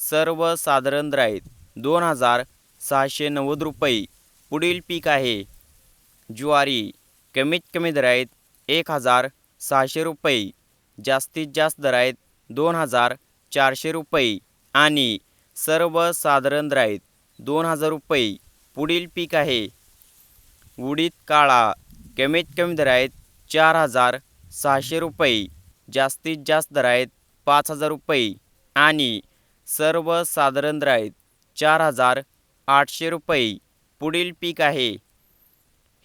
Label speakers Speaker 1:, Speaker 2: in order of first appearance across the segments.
Speaker 1: सर्वसाधारण दर दोन हजार सहाशे नव्वद रुपये पुढील पीक आहे. ज्वारी कमीत कमी दराईत एक हजार सहाशे रुपये जास्तीत जास्त दर आहेत दोन हजार चारशे रुपये आणि सर्वसाधारण दर दोन हजार रुपये पुढील पीक आहे. उडीद काळा कमीत कमी दर आहेत चार हजार सहाशे रुपये जास्तीत जास्त दर आहेत पाच हजार रुपये आणि सर्वसाधारण साधारण आहेत चार हजार आठशे रुपये पुढील पीक आहे.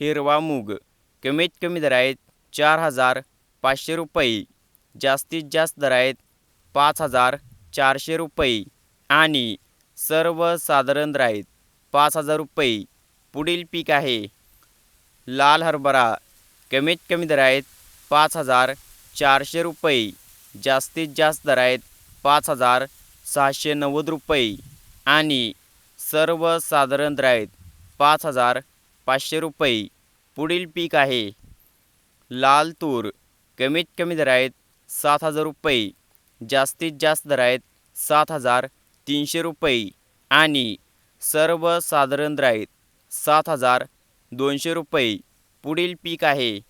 Speaker 1: हिरवा मूग कमीत कमी दर आहेत चार हजार पाचशे रुपये जास्तीत जास्त दर आहेत पाच हजार चारशे रुपये आणि सर्वसाधारण दर आहेत पाच हजार रुपये पुढील पीक आहे. लाल हरभरा कमीत कमी दर आहेत पाच हजार चारशे रुपये जास्तीत जास्त दर आहेत पाच हजार सहाशे नव्वद रुपये आणि सर्वसाधारण दर आहेत पाच हजार पाचशे रुपये. पुढील पीक आहे. लाल तूर. कमीत कमी दर आहेत सात हजार रुपये. जास्तीत जास्त दर आहेत सात हजार तीनशे रुपये. आणि सर्वसाधारण दर सात हजार दोनशे रुपये. पुढील पीक आहे.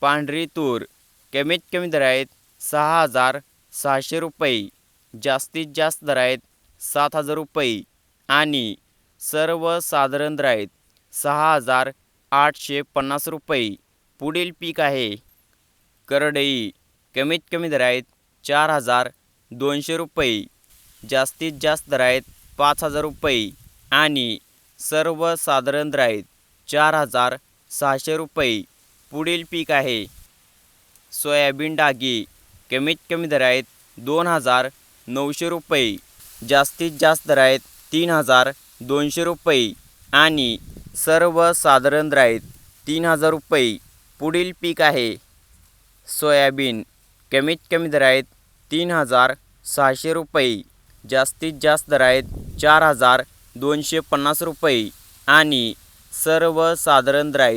Speaker 1: पांढरी तूर. कमीत कमी दर आहेत सहा हजार सहाशे रुपये. जास्तीत जास्त दर आहेत सात हजार रुपये आणि सर्वसाधारण दर आहेत सहा हजार आठशे पन्नास रुपये पुढील पीक आहे. करडई कमीत कमी दर आहेत चार हजार दोनशे रुपये जास्तीत जास्त दर आहेत पाच हजार रुपये आणि सर्वसाधारण दर आहेत चार हजार सहाशे रुपये पुढील पीक आहे. सोयाबीन डागी कमीत कमी दर आहेत दोन हजार नऊशे रुपये. जास्तीत जास्त दर आहेत तीन हजार दोनशे रुपये. आणि सर्वसाधारण राहत तीन हजार रुपये. पुढील पीक आहे. सोयाबीन. कमीत कमी दर तीन हजार सहाशे रुपये. जास्तीत जास्त दर आहेत चार हजार दोनशे पन्नास रुपये. आणि सर्वसाधारण दर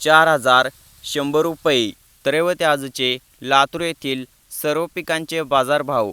Speaker 1: चार हजार शंभर रुपये. तर व ते आजचे लातूर येथील सर्व पिकांचे बाजारभाव